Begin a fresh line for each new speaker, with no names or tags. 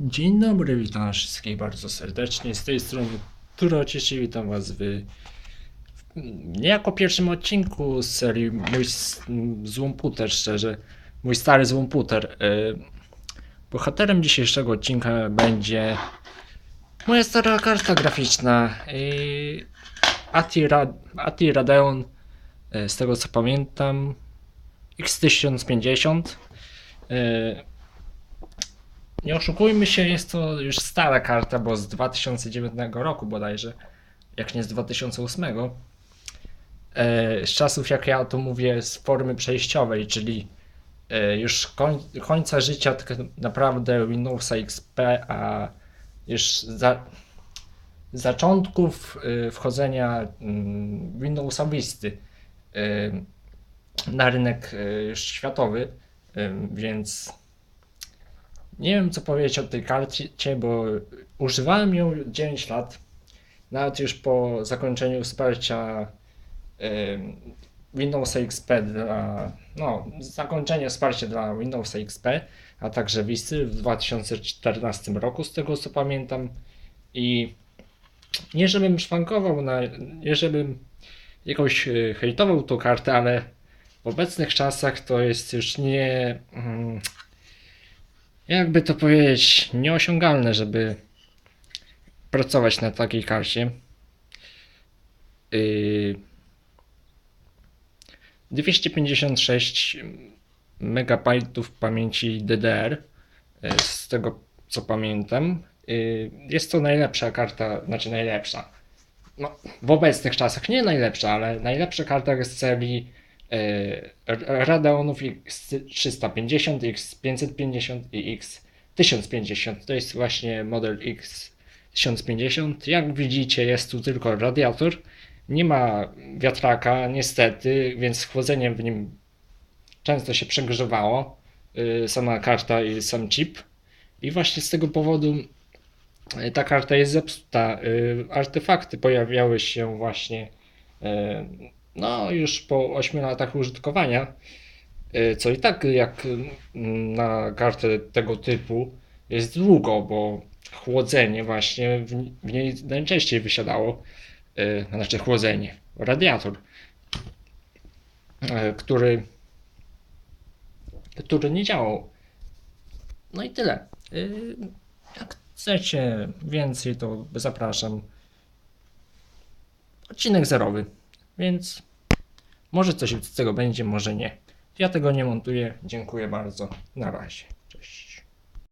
Dzień dobry, witam wszystkich bardzo serdecznie. Z tej strony Turocisz i witam Was w, niejako pierwszym odcinku z serii Mój złomputer, szczerze. Mój stary złomputer. Y, Bohaterem dzisiejszego odcinka będzie moja stara karta graficzna Ati, Ra Ati Radeon, y, z tego co pamiętam, X1050. Nie oszukujmy się, jest to już stara karta, bo z 2009 roku bodajże, jak nie z 2008. E, z czasów, jak ja to mówię, z formy przejściowej, czyli e, już koń, końca życia tak naprawdę Windowsa XP, a już za, zaczątków e, wchodzenia mm, Windowsa Visty e, na rynek światowy, więc nie wiem co powiedzieć o tej karcie, bo używałem ją 9 lat. Nawet już po zakończeniu wsparcia em, Windowsa XP dla. No, zakończenie wsparcia dla Windowsa XP, a także Visty w 2014 roku, z tego co pamiętam. I nie żebym szwankował, na, nie żebym jakoś e, hejtował tą kartę, ale w obecnych czasach to jest już nie. Jakby to powiedzieć, nieosiągalne, żeby pracować na takiej karcie. Yy, 256 megabajtów pamięci DDR, yy, z tego co pamiętam. Yy, Jest to najlepsza karta, znaczy najlepsza. No, w obecnych czasach nie najlepsza, ale najlepsza karta z serii Radeonów X350, X550 i X1050. To jest właśnie model X1050. Jak widzicie, jest tu tylko radiator. Nie ma wiatraka, niestety, więc chłodzenie w nim często się przegrzewało. yy, Sama karta i sam chip. I właśnie z tego powodu yy, ta karta jest zepsuta. Yy, Artefakty pojawiały się właśnie no już po 8 latach użytkowania, y, co i tak jak mm, na kartę tego typu jest długo, bo chłodzenie właśnie w, niej najczęściej wysiadało, y, znaczy chłodzenie, radiator, y, który, który nie działał. No i tyle. Y, Jak chcecie więcej, to zapraszam. Odcinek zerowy. Więc może coś z tego będzie, może nie. Ja tego nie montuję. Dziękuję bardzo. Na razie. Cześć.